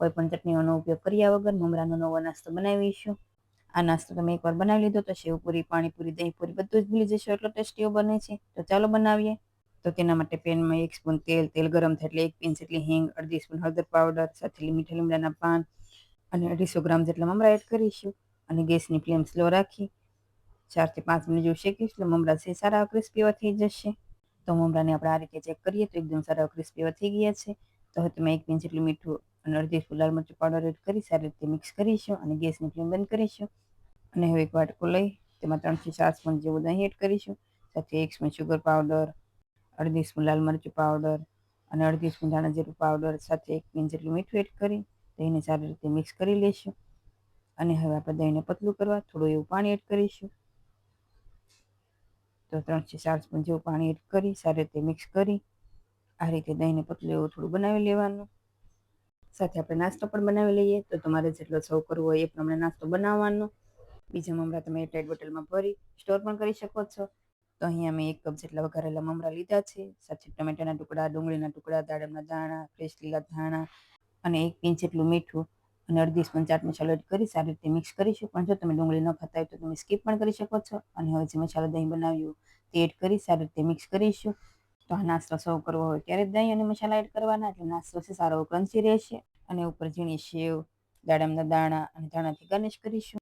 કોઈ પણ ચટણીઓનો ઉપયોગ કર્યા વગર મમરાનો નવો નાસ્તો બનાવીશું. આ નાસ્તો તમે એકવાર બનાવી લીધો તો શેવપુરી પાણીપુરી, દહીંપુરી બધું જ ભૂલી જશો, એટલો ટેસ્ટીઓ બને છે. તો ચાલો બનાવીએ. તો તેના માટે પેનમાં એક સ્પૂન તેલ તેલ ગરમ થાય એટલે એક પિંચ જેટલી હિંગ, અડધી સ્પૂન હળદર પાવડર, સાથે મીઠા લીમડાના પાન અને અઢીસો ગ્રામ જેટલા મમરા એડ કરીશું અને ગેસની ફ્લેમ સ્લો રાખી ચારથી પાંચ મિનિટ જેવું શેકીશ એટલે મમરા છે સારા ક્રિસ્પી એવા થઈ જશે. તો મમરાને આપણે આ રીતે ચેક કરીએ તો એકદમ સારા ક્રિસ્પી થઈ ગયા છે. તો હવે તમે એક પિંચ જેટલું મીઠું અને અડધી સ્પૂન લાલ મરચું પાવડર એડ કરી સારી રીતે મિક્સ કરીશું અને ગેસની ફ્લેમ બંધ કરીશું. અને હવે એક વાટકો લઈ તેમાં ત્રણથી ચાર સ્પૂન જેવું દહીં એડ કરીશું. સાથે એક સ્પૂન શુગર પાવડર અડધી સ્પૂન લાલ મરચું પાવડર અને અડધી સ્પૂન ધાણા જીરું પાવડર સાથે એક પિંચ જેટલું મીઠું એડ કરી દહીંને સારી રીતે મિક્સ કરી લઈશું. અને હવે આપણે દહીંને પતલું કરવા થોડું એવું પાણી એડ કરીશું. તો ત્રણથી ચાર સ્પૂન જેવું પાણી એડ કરી સારી રીતે મિક્સ કરી આ રીતે દહીંને પતલું એવું થોડું બનાવી લેવાનું. સાથે આપણે નાસ્તો પણ બનાવી લઈએ. તો તમારે જેટલો સર્વ કરવો હોય એ પ્રમાણે નાસ્તો બનાવવાનો. બીજા મમરા તમે એરટાઈટ બોટલમાં ભરી સ્ટોર પણ કરી શકો છો. તો અહીંયા મેં એક કપ જેટલા વઘારેલા મમરા લીધા છે. સાથે ટમેટાના ટુકડા, ડુંગળીના ટુકડા, દાડમના દાણા ફ્રેશ લીલા ધાણા અને એક પિંચ જેટલું મીઠું અને અડધી સ્પૂન ચાટ મસાલો એડ કરી સારી રીતે મિક્સ કરીશું. પણ જો તમે ડુંગળી ન ખાતા હોય તો તમે સ્કીપ પણ કરી શકો છો. અને હવે જે મસાલો દહીં બનાવ્યું તે એડ કરી સારી રીતે મિક્સ કરીશું. તો આ નાસ્તો સર્વ કરવો હોય ત્યારે જ દહીં અને મસાલા એડ કરવાના, એટલે નાસ્તો છે સારો, ક્રન્ચી રહેશે. અને ઉપર ઝીણી સેવ દાડમના દાણા અને ધાણાથી ગાર્નિશ કરીશું.